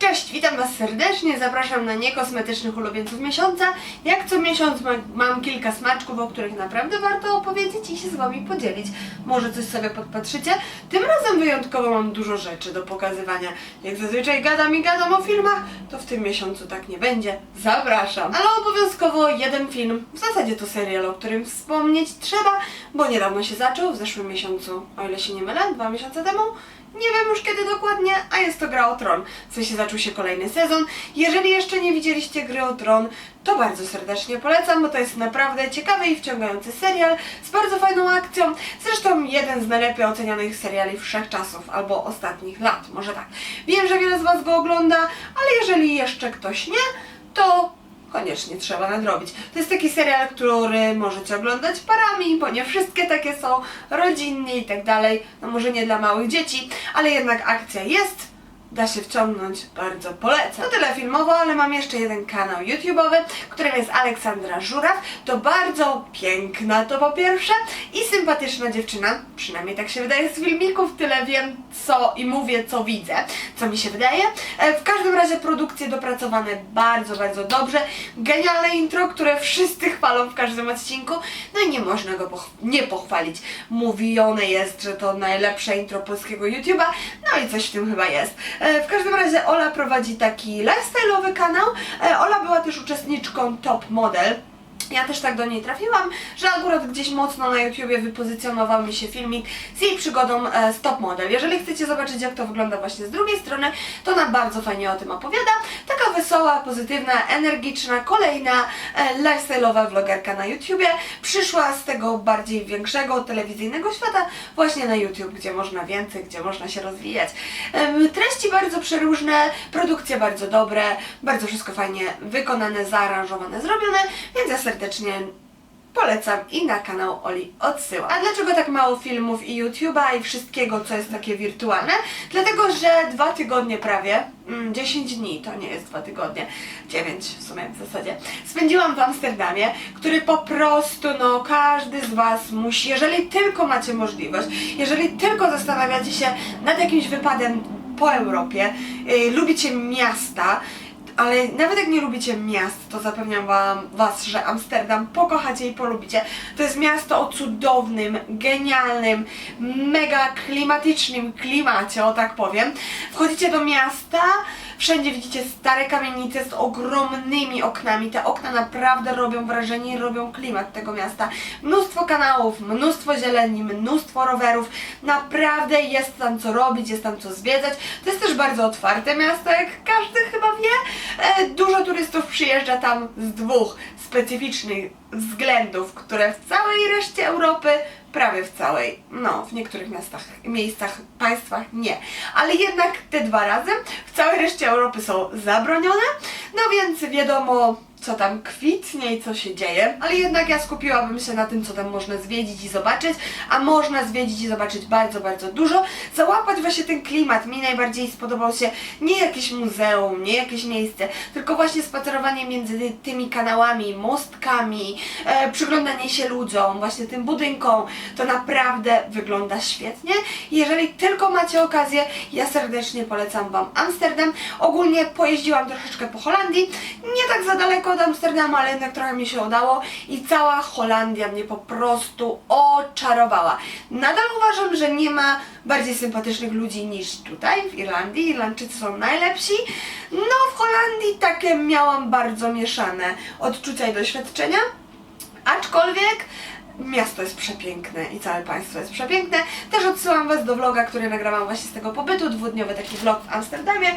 Cześć, witam Was serdecznie, zapraszam na niekosmetycznych ulubieńców miesiąca. Jak co miesiąc ma, mam kilka smaczków, o których naprawdę warto opowiedzieć i się z Wami podzielić. Może coś sobie podpatrzycie. Tym razem wyjątkowo mam dużo rzeczy do pokazywania. Jak zazwyczaj gadam i gadam o filmach, to w tym miesiącu tak nie będzie. Zapraszam. Ale obowiązkowo jeden film, w zasadzie to serial, o którym wspomnieć trzeba, bo niedawno się zaczął, w zeszłym miesiącu, o ile się nie mylę, dwa miesiące temu. Nie wiem już kiedy dokładnie, a jest to Gra o Tron. W sensie zaczął się kolejny sezon. Jeżeli jeszcze nie widzieliście Gry o Tron, to bardzo serdecznie polecam, bo to jest naprawdę ciekawy i wciągający serial z bardzo fajną akcją. Zresztą jeden z najlepiej ocenianych seriali wszechczasów, albo ostatnich lat, może tak. Wiem, że wiele z Was go ogląda, ale jeżeli jeszcze ktoś nie, to koniecznie trzeba nadrobić. To jest taki serial, który możecie oglądać parami, bo nie wszystkie takie są, rodzinnie i tak dalej. No może nie dla małych dzieci, ale jednak akcja jest. Da się wciągnąć, bardzo polecam. To tyle filmowo, ale mam jeszcze jeden kanał YouTube'owy, którym jest Aleksandra Żuraw. To bardzo piękna, to po pierwsze, i sympatyczna dziewczyna, przynajmniej tak się wydaje z filmików, tyle wiem co i mówię, co widzę, co mi się wydaje. E, W każdym razie produkcje dopracowane bardzo, bardzo dobrze. Genialne intro, które wszyscy chwalą w każdym odcinku, no i nie można go poch- nie pochwalić. Mówione jest, że to najlepsze intro polskiego YouTube'a, no i coś w tym chyba jest. E, W każdym razie Ola prowadzi taki lifestyle'owy kanał. E, Ola była też uczestniczką Top Model. Ja też tak do niej trafiłam, że akurat gdzieś mocno na YouTubie wypozycjonował mi się filmik z jej przygodą e, z Top Model. Jeżeli chcecie zobaczyć jak to wygląda właśnie z drugiej strony, to ona bardzo fajnie o tym opowiada. Taka wesoła, pozytywna, energiczna, kolejna e, lifestyle'owa vlogerka na YouTubie. Przyszła z tego bardziej większego telewizyjnego świata właśnie na YouTube, gdzie można więcej, gdzie można się rozwijać. Treści bardzo przeróżne, produkcje bardzo dobre, bardzo wszystko fajnie wykonane, zaaranżowane, zrobione, więc ja serdecznie polecam i na kanał Oli odsyłam. A dlaczego tak mało filmów i YouTube'a i wszystkiego, co jest takie wirtualne? Dlatego, że dwa tygodnie prawie, mm, 10 dni, to nie jest dwa tygodnie, 9 w sumie w zasadzie, spędziłam w Amsterdamie, który po prostu, no każdy z Was musi, jeżeli tylko macie możliwość, jeżeli tylko zastanawiacie się nad jakimś wypadem po Europie, yy, lubicie miasta, ale nawet jak nie lubicie miast, to zapewniam wam, Was, że Amsterdam pokochacie i polubicie. To jest miasto o cudownym, genialnym, mega klimatycznym klimacie, o tak powiem. Wchodzicie do miasta, wszędzie widzicie stare kamienice z ogromnymi oknami. Te okna naprawdę robią wrażenie i robią klimat tego miasta. Mnóstwo kanałów, mnóstwo zieleni, mnóstwo rowerów. Naprawdę jest tam co robić, jest tam co zwiedzać. To jest też bardzo otwarte miasto, jak każdy chyba wie. E, Dużo turystów przyjeżdża tam z dwóch specyficznych względów, które w całej reszcie Europy, prawie w całej, no w niektórych miastach, miejscach, państwach nie. Ale jednak te dwa razem całej reszcie Europy są zabronione, no więc wiadomo co tam kwitnie i co się dzieje, ale jednak ja skupiłabym się na tym, co tam można zwiedzić i zobaczyć, a można zwiedzić i zobaczyć bardzo, bardzo dużo, załapać właśnie ten klimat. Mi najbardziej spodobał się nie jakieś muzeum, nie jakieś miejsce, tylko właśnie spacerowanie między tymi kanałami, mostkami, e, przyglądanie się ludziom, właśnie tym budynkom. To naprawdę wygląda świetnie. Jeżeli tylko macie okazję, ja serdecznie polecam Wam Amsterdam. Ogólnie pojeździłam troszeczkę po Holandii, nie tak za daleko od Amsterdamu, ale jednak trochę mi się udało i cała Holandia mnie po prostu oczarowała. Nadal uważam, że nie ma bardziej sympatycznych ludzi niż tutaj w Irlandii. Irlandczycy są najlepsi. No w Holandii takie miałam bardzo mieszane odczucia i doświadczenia. Aczkolwiek miasto jest przepiękne i całe państwo jest przepiękne. Też odsyłam Was do vloga, który nagrałam właśnie z tego pobytu, dwudniowy taki vlog w Amsterdamie.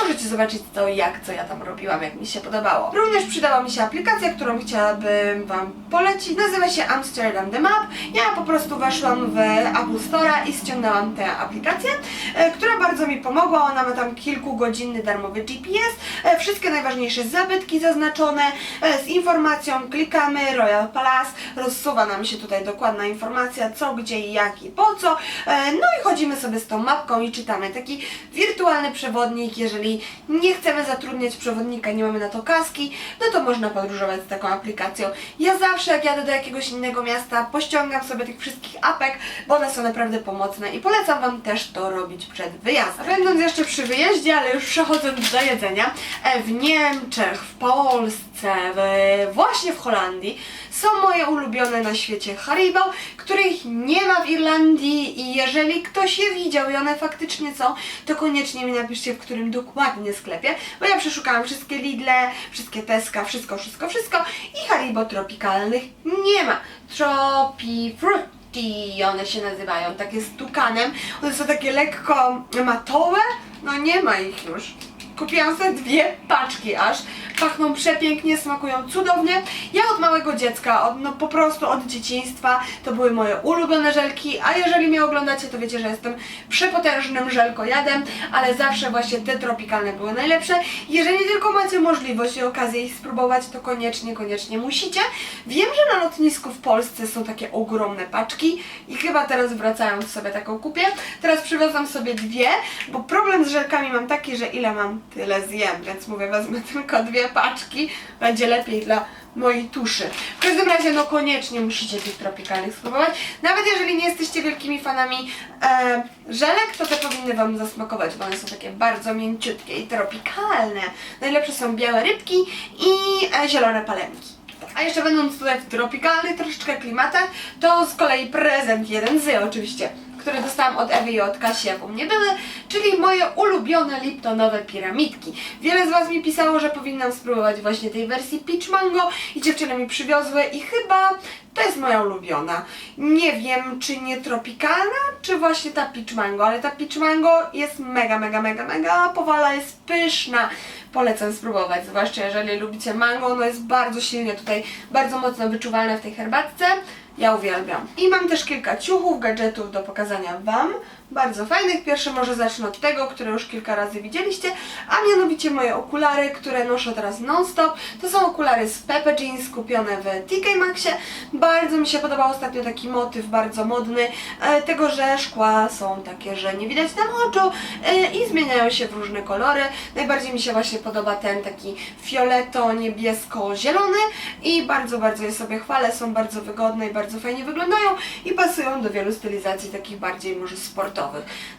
Możecie zobaczyć to jak, co ja tam robiłam, jak mi się podobało. Również przydała mi się aplikacja, którą chciałabym Wam polecić. Nazywa się Amsterdam The Map. Ja po prostu weszłam w Apple Store'a i ściągnęłam tę aplikację, e, która bardzo mi pomogła. Ona ma tam kilkugodzinny darmowy GPS, e, wszystkie najważniejsze zabytki zaznaczone, e, z informacją klikamy Royal Palace, rozsuwa nam się się tutaj dokładna informacja, co, gdzie i jak i po co. E, No i chodzimy sobie z tą mapką i czytamy. Taki wirtualny przewodnik, jeżeli nie chcemy zatrudniać przewodnika, nie mamy na to kaski, no to można podróżować z taką aplikacją. Ja zawsze jak jadę do jakiegoś innego miasta, pościągam sobie tych wszystkich apek, bo one są naprawdę pomocne i polecam Wam też to robić przed wyjazdem. Będąc jeszcze przy wyjeździe, ale już przechodząc do jedzenia, e, w Niemczech, w Polsce, w, właśnie w Holandii są moje ulubione na świecie Haribo, których nie ma w Irlandii i jeżeli ktoś je widział i one faktycznie są, to koniecznie mi napiszcie w którym dokładnie sklepie, bo ja przeszukałam wszystkie Lidle, wszystkie Teska, wszystko, wszystko, wszystko i Haribo tropikalnych nie ma. Tropi Fruity one się nazywają, takie z tukanem. One są takie lekko matowe, no nie ma ich już. Kupiłam sobie dwie paczki aż. Pachną przepięknie, smakują cudownie. Ja od małego dziecka, od, no po prostu od dzieciństwa, to były moje ulubione żelki, a jeżeli mnie oglądacie, to wiecie, że jestem przepotężnym żelkojadem, ale zawsze właśnie te tropikalne były najlepsze. Jeżeli tylko macie możliwość i okazję ich spróbować, to koniecznie, koniecznie musicie. Wiem, że na lotnisku w Polsce są takie ogromne paczki i chyba teraz wracając sobie taką kupię. Teraz przywiozłam sobie dwie, bo problem z żelkami mam taki, że ile mam, tyle zjem, więc mówię, wezmę tylko dwie paczki, będzie lepiej dla mojej tuszy. W każdym razie, no koniecznie musicie tych tropikalnych spróbować. Nawet jeżeli nie jesteście wielkimi fanami e, żelek, to te powinny Wam zasmakować, bo one są takie bardzo mięciutkie i tropikalne. Najlepsze są białe rybki i e, zielone palemki. A jeszcze będąc tutaj w tropikalnych troszeczkę klimatach, to z kolei prezent jeden z oczywiście, który dostałam od Ewy i od Kasi, jak u mnie były, czyli moje ulubione Liptonowe piramidki. Wiele z Was mi pisało, że powinnam spróbować właśnie tej wersji Peach Mango i dziewczyny mi przywiozły i chyba to jest moja ulubiona. Nie wiem, czy nie tropikalna, czy właśnie ta Peach Mango, ale ta Peach Mango jest mega, mega, mega, mega, powala jest pyszna. Polecam spróbować, zwłaszcza jeżeli lubicie mango, ono jest bardzo silnie tutaj, bardzo mocno wyczuwalne w tej herbatce. Ja uwielbiam. I mam też kilka ciuchów, gadżetów do pokazania Wam. Bardzo fajnych. Pierwszy może zacznę od tego, które już kilka razy widzieliście, a mianowicie moje okulary, które noszę teraz non-stop. To są okulary z Pepe Jeans kupione w TK Maxie. Bardzo mi się podobał ostatnio taki motyw, bardzo modny, e, tego, że szkła są takie, że nie widać tam oczu e, i zmieniają się w różne kolory. Najbardziej mi się właśnie podoba ten taki fioleto-niebiesko-zielony i bardzo, bardzo je sobie chwalę. Są bardzo wygodne i bardzo fajnie wyglądają i pasują do wielu stylizacji takich bardziej może sportowych.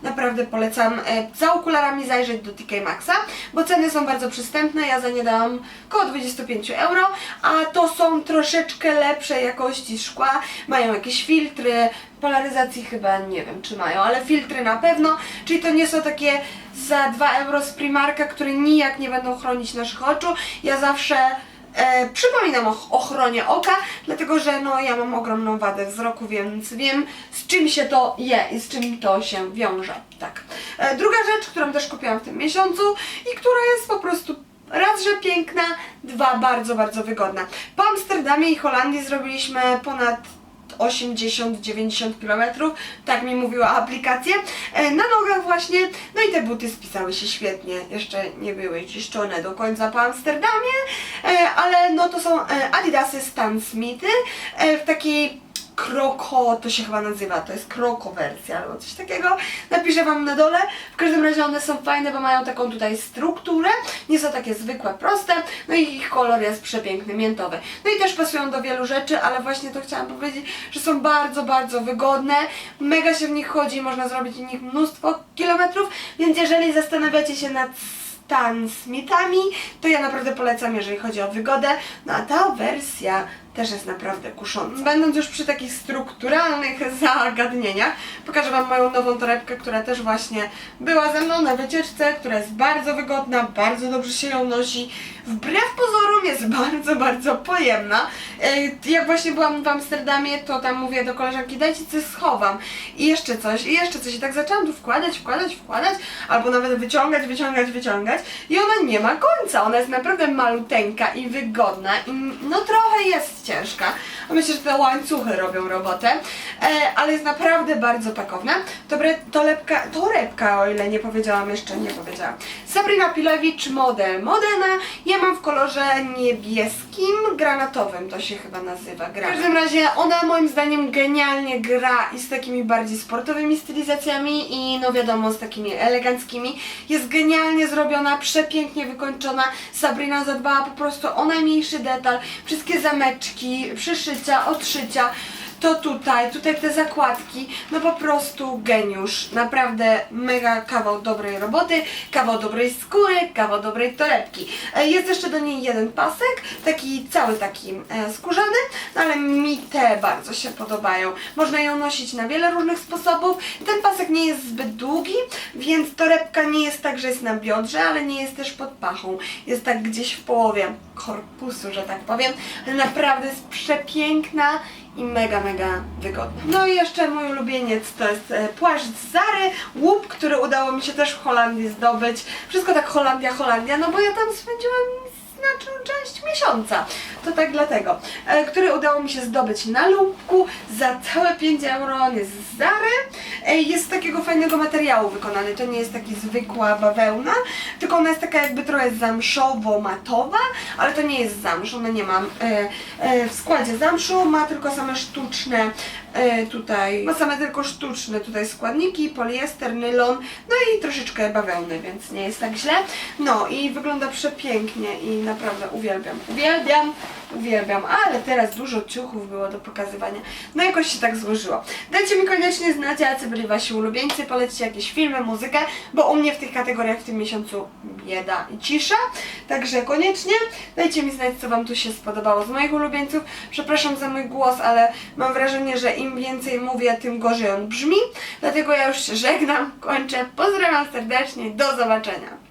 Naprawdę polecam e, za okularami zajrzeć do TK Maxa, bo ceny są bardzo przystępne. Ja za nie dałam około 25 euro, a to są troszeczkę lepszej jakości szkła, mają jakieś filtry, polaryzacji chyba nie wiem czy mają, ale filtry na pewno, czyli to nie są takie za 2 euro z Primarka, które nijak nie będą chronić naszych oczu. Ja zawsze E, przypominam o ochronie oka, dlatego że no, ja mam ogromną wadę wzroku, więc wiem z czym się to je i z czym to się wiąże. Tak. E, druga rzecz, którą też kupiłam w tym miesiącu i która jest po prostu raz, że piękna, dwa, bardzo, bardzo wygodna. Po Amsterdamie i Holandii zrobiliśmy ponad 80-90 km, tak mi mówiła aplikacja, e, na nogach właśnie, no i te buty spisały się świetnie, jeszcze nie były czyszczone do końca po Amsterdamie, e, ale no to są e, Adidasy Stan Smithy w takiej kroko, to się chyba nazywa, to jest kroko wersja albo coś takiego. Napiszę Wam na dole. W każdym razie one są fajne, bo mają taką tutaj strukturę. Nie są takie zwykłe, proste. No i ich kolor jest przepiękny, miętowy. No i też pasują do wielu rzeczy, ale właśnie to chciałam powiedzieć, że są bardzo, bardzo wygodne. Mega się w nich chodzi, można zrobić w nich mnóstwo kilometrów, więc jeżeli zastanawiacie się nad Stan Smithami, to ja naprawdę polecam, jeżeli chodzi o wygodę. No a ta wersja też jest naprawdę kusząca. Będąc już przy takich strukturalnych zagadnieniach, pokażę Wam moją nową torebkę, która też właśnie była ze mną na wycieczce, która jest bardzo wygodna, bardzo dobrze się ją nosi. Wbrew pozorom jest bardzo, bardzo pojemna. E, Jak właśnie byłam w Amsterdamie, to tam mówię do koleżanki, dajcie coś schowam. I jeszcze coś, i jeszcze coś. I tak zaczęłam tu wkładać, wkładać, wkładać, albo nawet wyciągać, wyciągać, wyciągać. I ona nie ma końca. Ona jest naprawdę maluteńka i wygodna. I no trochę jest ciężka. A myślę, że te łańcuchy robią robotę. E, ale jest naprawdę bardzo pakowna. Tobre, torebka, torebka, o ile nie powiedziałam jeszcze, nie powiedziałam. Sabrina Pilewicz model Modena. Ja mam w kolorze niebieskim, granatowym to się chyba nazywa. Granat. W każdym razie ona moim zdaniem genialnie gra i z takimi bardziej sportowymi stylizacjami i no wiadomo z takimi eleganckimi. Jest genialnie zrobiona, przepięknie wykończona. Sabrina zadbała po prostu o najmniejszy detal. Wszystkie zameczki, przyszycia, odszycia to tutaj, tutaj te zakładki, no po prostu geniusz. Naprawdę mega kawał dobrej roboty, kawał dobrej skóry, kawał dobrej torebki. E, Jest jeszcze do niej jeden pasek, taki cały taki e, skórzany, no ale mi te bardzo się podobają. Można ją nosić na wiele różnych sposobów. Ten pasek nie jest zbyt długi, więc torebka nie jest tak, że jest na biodrze, ale nie jest też pod pachą. Jest tak gdzieś w połowie korpusu, że tak powiem. Naprawdę jest przepiękna i mega, mega wygodna. No i jeszcze mój ulubieniec to jest e, płaszcz Zary, łup, który udało mi się też w Holandii zdobyć. Wszystko tak Holandia, Holandia, no bo ja tam spędziłam znaczną część miesiąca. To tak dlatego. E, który udało mi się zdobyć na lubku za całe 5 euro. On jest z Zary. E, jest z takiego fajnego materiału wykonany. To nie jest taki zwykła bawełna, tylko ona jest taka jakby trochę zamszowo-matowa, ale to nie jest zamsz. Ona nie ma e, e, w składzie zamszu, ma tylko same sztuczne tutaj, ma same tylko sztuczne tutaj składniki, poliester, nylon, no i troszeczkę bawełny, więc nie jest tak źle. No i wygląda przepięknie i naprawdę uwielbiam, uwielbiam, uwielbiam, ale teraz dużo ciuchów było do pokazywania. No jakoś się tak złożyło. Dajcie mi koniecznie znać, jacy byli wasi ulubieńcy, polećcie jakieś filmy, muzykę, bo u mnie w tych kategoriach w tym miesiącu bieda i cisza, także koniecznie dajcie mi znać, co wam tu się spodobało z moich ulubieńców. Przepraszam za mój głos, ale mam wrażenie, że im więcej mówię, tym gorzej on brzmi, dlatego ja już się żegnam, kończę, pozdrawiam serdecznie, do zobaczenia.